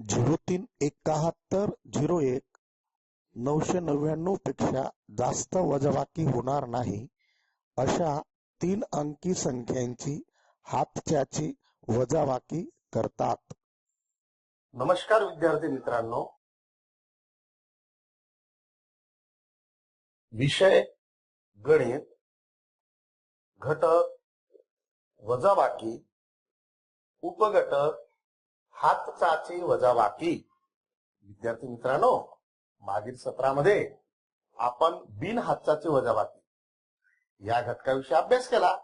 Zero तीन एकाहत्तर zero एक नऊशे नव्याण्णवपेक्षा जास्त वजाबाकी होणार नाही अशा तीन अंकी संख्यांची हातच्याची वजाबाकी करतात. नमस्कार विद्यार्थी मित्रांनो. विषय गणित घटक वजाबाकी उपघटक हातचाची वजाबाकी विद्यार्थी मित्रांनो मागील सत्रामध्ये आपण बिन हातचाची वजाबाकी या घटकाविषयी अभ्यास केला.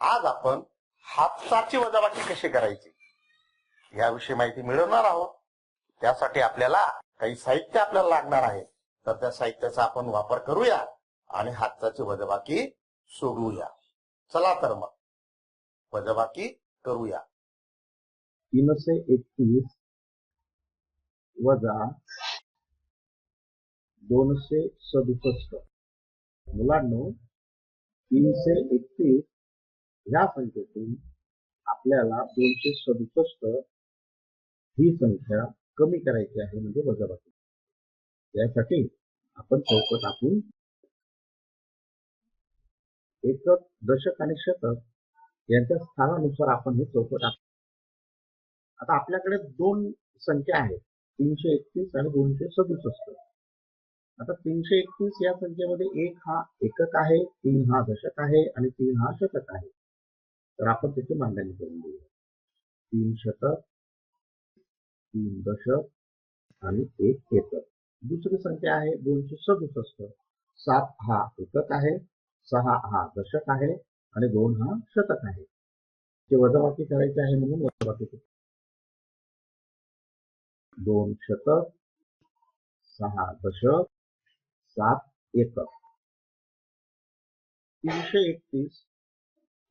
आज आपण हातचाची वजाबाकी कशी करायची? याविषयी माहिती मिळवणार आहोत. त्यासाठी आपल्याला काही साहित्य आपल्याला लागणार आहे. तर त्या साहित्याचा आपण वापर करूया आणि हातचाची वजबाकी सोडवूया. चला तर मग. वजबाकी करूया. तीनशे एकतीस वजा दोनशे सदुसष्ट. मुलांनो तीनशे एकतीस ह्या संख्येतून आपल्याला दोनशे सदुसष्ट ही संख्या कमी करायची आहे म्हणजे वजाबाकी. त्यासाठी आपण चौकट आपण एकक दशक आणि शतक यांच्या स्थानानुसार आपण हे चौकट टाकू आता आपल्याकडे दोन संख्या आहेत. तीनशे एकतीस आणि दोनशे सदुसष्ट. आता तीनशे एकतीस या संख्येमध्ये एक हा एकक आहे तीन हा दशक आहे आणि तीन हा शतक आहे. तर आपण त्याची मांडणी करून देऊया तीन शतक तीन दशक आणि एक एकक. दुसरी संख्या आहे दोनशे सदुसष्ट. सात हा एकक आहे सहा हा दशक आहे आणि दोन हा शतक आहे. ते वजाबाकी करायचे आहे म्हणून वजाबाकी दोन शतक सहा दशक सात एकक तीनशे एकतीस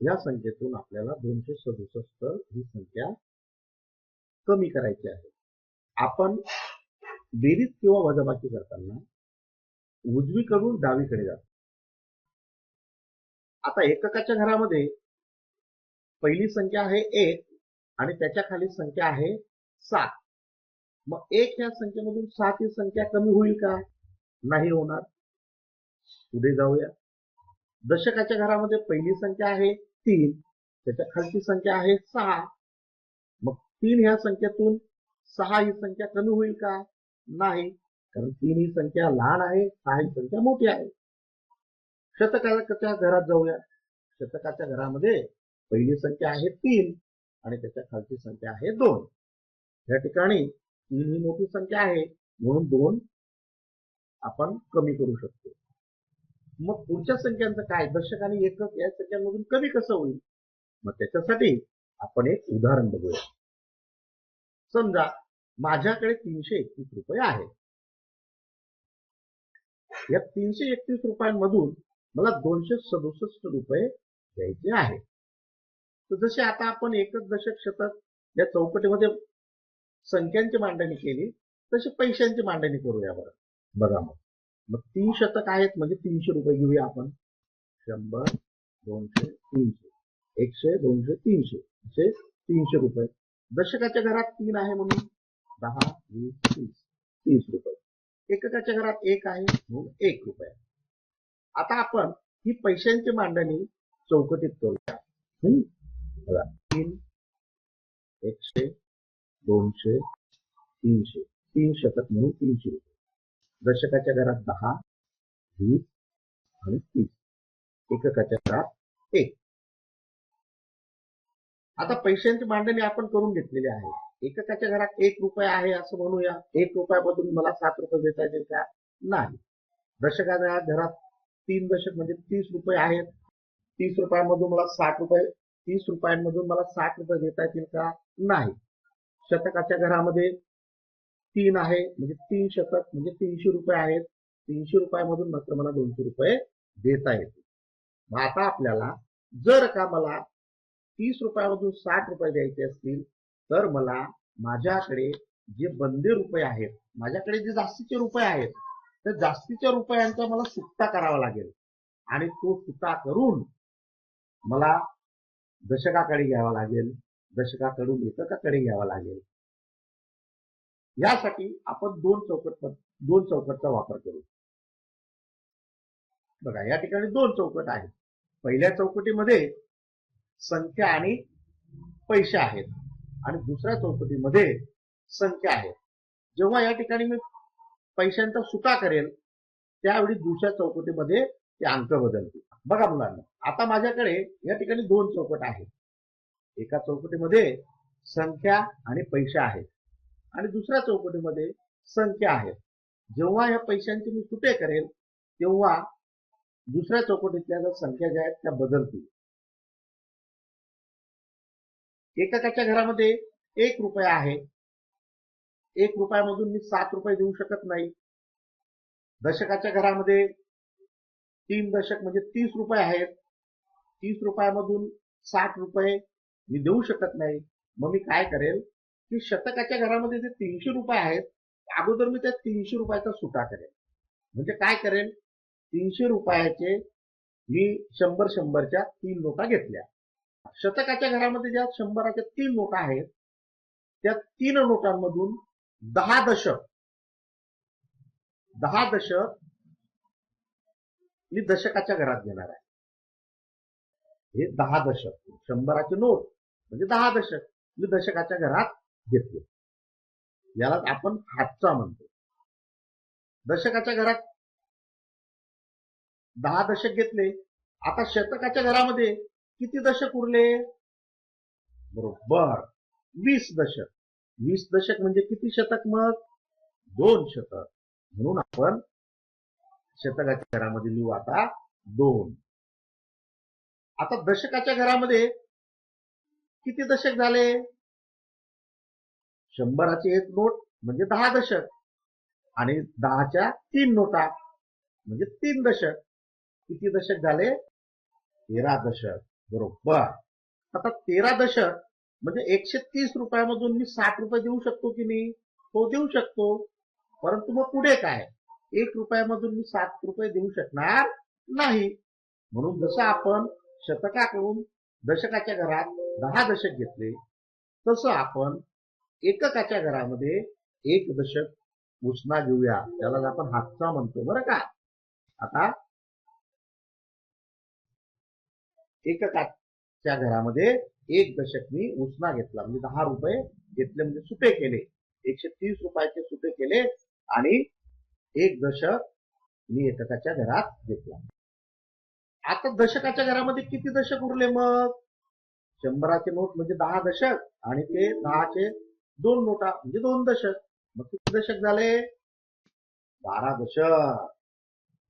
या संख्येतून आपल्याला दोनशे सदुसष्ट ही संख्या कमी करायची आहे. आपण बेरीज किंवा वजाबाकी करताना उजवीकडून डावीकडे जातो. आता एककाच्या घरामध्ये पहिली संख्या आहे एक आणि त्याच्याखाली संख्या आहे सात. मग एक ह्या संख्येमधून सात ही संख्या कमी होईल का? नाही होणार. पुढे जाऊया. दशकाच्या घरामध्ये पहिली संख्या आहे तीन. त्याच्या खालची संख्या आहे सहा. मग तीन ह्या संख्येतून सहा ही संख्या कमी होईल का? नाही. कारण तीन ही संख्या लहान आहे सहा ही संख्या मोठी आहे. शतकाच्या घरात जाऊया. शतकाच्या घरामध्ये पहिली संख्या आहे तीन आणि त्याच्या खालची संख्या आहे दोन. या ठिकाणी तीन ही मोठी संख्या आहे. म्हणून दोन आपण कमी करू शकतो. मग पुढच्या संख्यांचं काय? दर्शक आणि एकक या संख्यांमधून कमी कसं होईल? मग त्याच्यासाठी आपण एक उदाहरण बघूया. समजा माझ्याकडे तीनशे एकतीस रुपये आहेत. या तीनशे एकतीस रुपयांमधून मला दोनशे सदुसष्ट रुपये द्यायचे आहे तर जसे आता आपण एकच दशक शतक या चौकटीमध्ये संख्यांची मांडणी केली तशी पैशांची मांडणी करूया बरं. बघा मग. मग तीन शतक आहेत म्हणजे तीनशे रुपये घेऊया आपण. शंभर दोनशे तीनशे. एकशे दोनशे तीनशे. असे तीनशे रुपये. दशकाच्या घरात तीन आहे म्हणून. दहा वीस तीस. तीस रुपये. एककाच्या घरात एक आहे म्हणून एक रुपये. आता आपण ही पैशांची मांडणी चौकटीत करूया. बघा. तीन एकशे दोनशे तीनशे तीन शतक म्हणून तीनशे रुपये. दशकाच्या घरात दहा वीस आणि तीस. एककाच्या घरात एक. आता पैशांची मांडणी आपण करून घेतलेली आहे. एककाच्या घरात एक रुपये आहे असं म्हणूया. एक रुपयामधून मला सात रुपये देता येतील का? नाही. दशकाच्या घरात तीन दशक म्हणजे तीस रुपये आहेत. तीस रुपयांमधून मला साठ रुपये तीस रुपयांमधून मला साठ रुपये देता येतील का? नाही. शतकाच्या घरामध्ये तीन आहे म्हणजे तीन शतक म्हणजे तीनशे रुपये आहेत. तीनशे रुपयामधून मात्र मला दोनशे रुपये देता येतील. मग आता आपल्याला जर का मला तीस रुपयामधून साठ रुपये द्यायचे असतील तर मला माझ्याकडे जे बंदे रुपये आहेत माझ्याकडे जे जास्तीचे रुपये आहेत त्या जास्तीच्या रुपयांचा मला सुट्टा करावा लागेल. आणि तो सुट्टा करून मला दशकाकडे घ्यावा लागेल. दशकाकडून लेखकाकडे घ्यावा लागेल. यासाठी आपण दोन चौकट दोन चौकटचा वापर करू. बघा या ठिकाणी दोन चौकट आहेत. पहिल्या चौकटीमध्ये संख्या आणि पैसे आहेत आणि दुसऱ्या चौकटीमध्ये संख्या आहे. जेव्हा या ठिकाणी मी पैशांचा सुटा करेल त्यावेळी दुसऱ्या चौकटीमध्ये ते अंक बदलतील. बघा मुलांना आता माझ्याकडे या ठिकाणी दोन चौकट आहेत. एका चौकटीमध्ये संख्या आणि पैसे आहेत. आणि दुसऱ्या चौकटीमध्ये संख्या आहेत. जेव्हा या पैशांची मी सुटे करेल तेव्हा दुसऱ्या चौकटीतल्या ज्या संख्या ज्या आहेत त्या बदलतील. एकाच्या घरामध्ये एक रुपया आहे. एक रुपयामधून मी सात रुपये देऊ शकत नाही. दशकाच्या घरामध्ये तीन दशक म्हणजे तीस रुपये आहेत. तीस रुपयामधून साठ रुपये मी देऊ शकत नाही. मग मी काय करेल? की शतकाच्या घरामध्ये जे तीनशे रुपये आहेत अगोदर मी त्या तीनशे रुपयाचा सुटा करेल. म्हणजे काय करेल? तीनशे रुपयाचे मी शंभर शंभरच्या तीन नोटा घेतल्या. शतकाच्या घरामध्ये ज्या शंभराच्या तीन नोटा आहेत त्या तीन नोटांमधून दहा दशक दहा दशक मी दशकाच्या घरात घेणार आहे. हे दहा दशक शंभराचे नोट. म्हणजे दहा दशक मी दशकाच्या घरात घेतले. याला आपण हातचा म्हणतो. दशकाच्या घरात दहा दशक घेतले. आता शतकाच्या घरामध्ये किती दशक उरले? बरोबर. वीस दशक. वीस दशक म्हणजे किती शतक मग? दोन शतक. म्हणून आपण शतकाच्या घरामध्ये लिहू आता दोन. आता दशकाच्या घरामध्ये किती दशक झाले? शंभराचे एक नोट म्हणजे दहा दशक. आणि दहाच्या तीन नोटा म्हणजे तीन दशक. किती दशक झाले? तेरा दशक. बरोबर. आता तेरा दशक म्हणजे एकशे तीस रुपयामधून मी साठ रुपये देऊ शकतो की नाही? तो देऊ शकतो. परंतु मग पुढे काय? एक रुपयामधून मी सात रुपये देऊ शकणार नाही. म्हणून जसं आपण शतकाकडून दशकाच्या घरात दहा दशक घेतले तसं आपण एककाच्या घरामध्ये एक दशक उष्णा घेऊया. त्याला आपण हातचा म्हणतो. बरं का? आता एककाच्या घरामध्ये एक दशक मी उष्णा घेतला. म्हणजे दहा रुपये घेतले म्हणजे सुटे केले. एकशे तीस रुपयाचे सुटे केले आणि एक दशक मी एककाच्या घरात घेतला. आता दशकाच्या घरामध्ये किती दशक उरले मग? शंभराचे नोट म्हणजे दहा दशक आणि ते दहाचे दोन नोटा म्हणजे दोन दशक. मग किती दशक झाले? बारा दशक.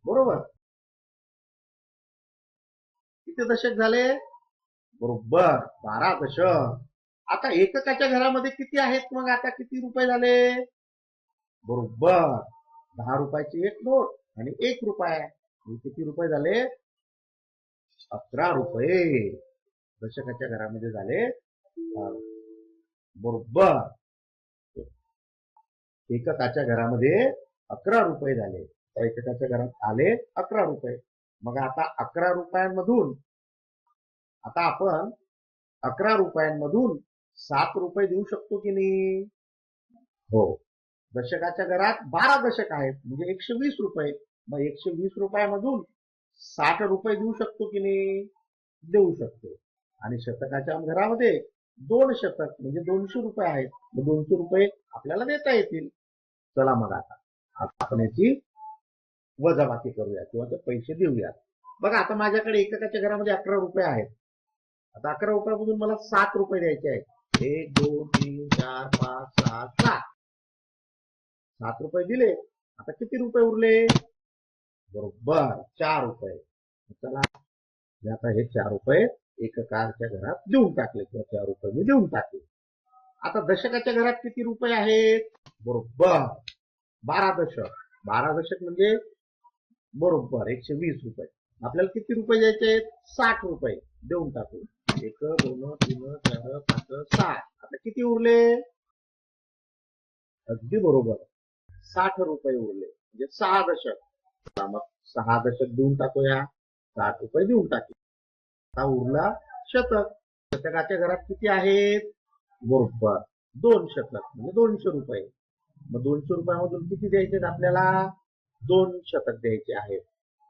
बरोबर? किती दशक झाले? बरोबर बारा दशक. आता एककाच्या घरामध्ये किती आहेत मग? आता किती रुपये झाले? बरोबर. दहा रुपयाची एक नोट आणि एक रुपया. किती रुपये झाले? अकरा रुपये. दशकाच्या घरामध्ये झाले. बरोबर. एककाच्या घरामध्ये अकरा रुपये झाले. तर एककाच्या घरात आले अकरा रुपये. मग आता अकरा रुपयांमधून आता आपण अकरा रुपयांमधून सात रुपये देऊ शकतो की नाही? हो. दशकाच्या घरात बारा दशक आहेत. म्हणजे एकशे वीस रुपये. मग एकशे वीस रुपयामधून साठ रुपये देऊ शकतो की नाही? देऊ शकतो. आणि शतकाच्या घरामध्ये दोन शतक म्हणजे दोनशे रुपये आहेत. मग दोनशे रुपये आपल्याला देता येतील. चला मग आता आपण याची वजाबाकी करूया किंवा ते पैसे देऊया. बघा आता माझ्याकडे एककाच्या घरामध्ये अकरा रुपये आहेत. आता अकरा रुपयामधून मला सात रुपये द्यायचे आहेत. एक दोन तीन चार पाच सहा सात. सात रुपये दिले. आता किती रुपये उरले? बरोबर. चार रुपये. चला. मी आता हे चार रुपये एककारच्या घरात देऊन टाकले किंवा चार रुपये मी देऊन टाकले. आता दशकाच्या घरात किती रुपये आहेत? बरोबर. बारा दशक. बारा दशक म्हणजे बरोबर एकशे वीस रुपये. आपल्याला किती रुपये द्यायचे आहेत? साठ रुपये देऊन टाकू एक दोन तीन चार पाच सहा. आता किती उरले? अगदी बरोबर. साठ रुपये उरले. म्हणजे सहा दशक. मग सहा दशक देऊन टाकूया साठ रुपये देऊन टाकू. आता उरला शतक. शतकाच्या घरात किती आहेत? बरोबर. दोन शतक म्हणजे दोनशे रुपये. मग दोनशे रुपयामधून किती द्यायचे आपल्याला? दोन शतक द्यायचे आहेत.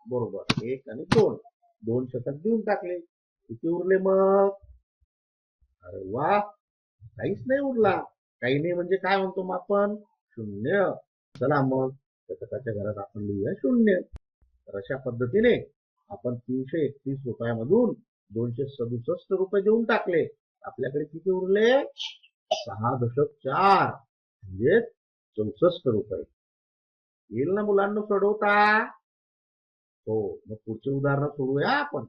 बरोबर. एक आणि दोन. दोन शतक देऊन टाकले. किती उरले मग? अरे वा! काहीच नाही उरला. काही नाही म्हणजे काय म्हणतो मग आपण? शून्य. चला मग. शतकाच्या घरात आपण लिहूया शून्य. तर अशा पद्धतीने आपण तीनशे एकतीस रुपयामधून दोनशे सदुसष्ट रुपये देऊन टाकले. आपल्याकडे किती उरले? सहा दशक चार म्हणजे चौसष्ट रुपये. येईल ना मुलांना सोडवता? हो मग पुढचे उदाहरण सोडूया आपण.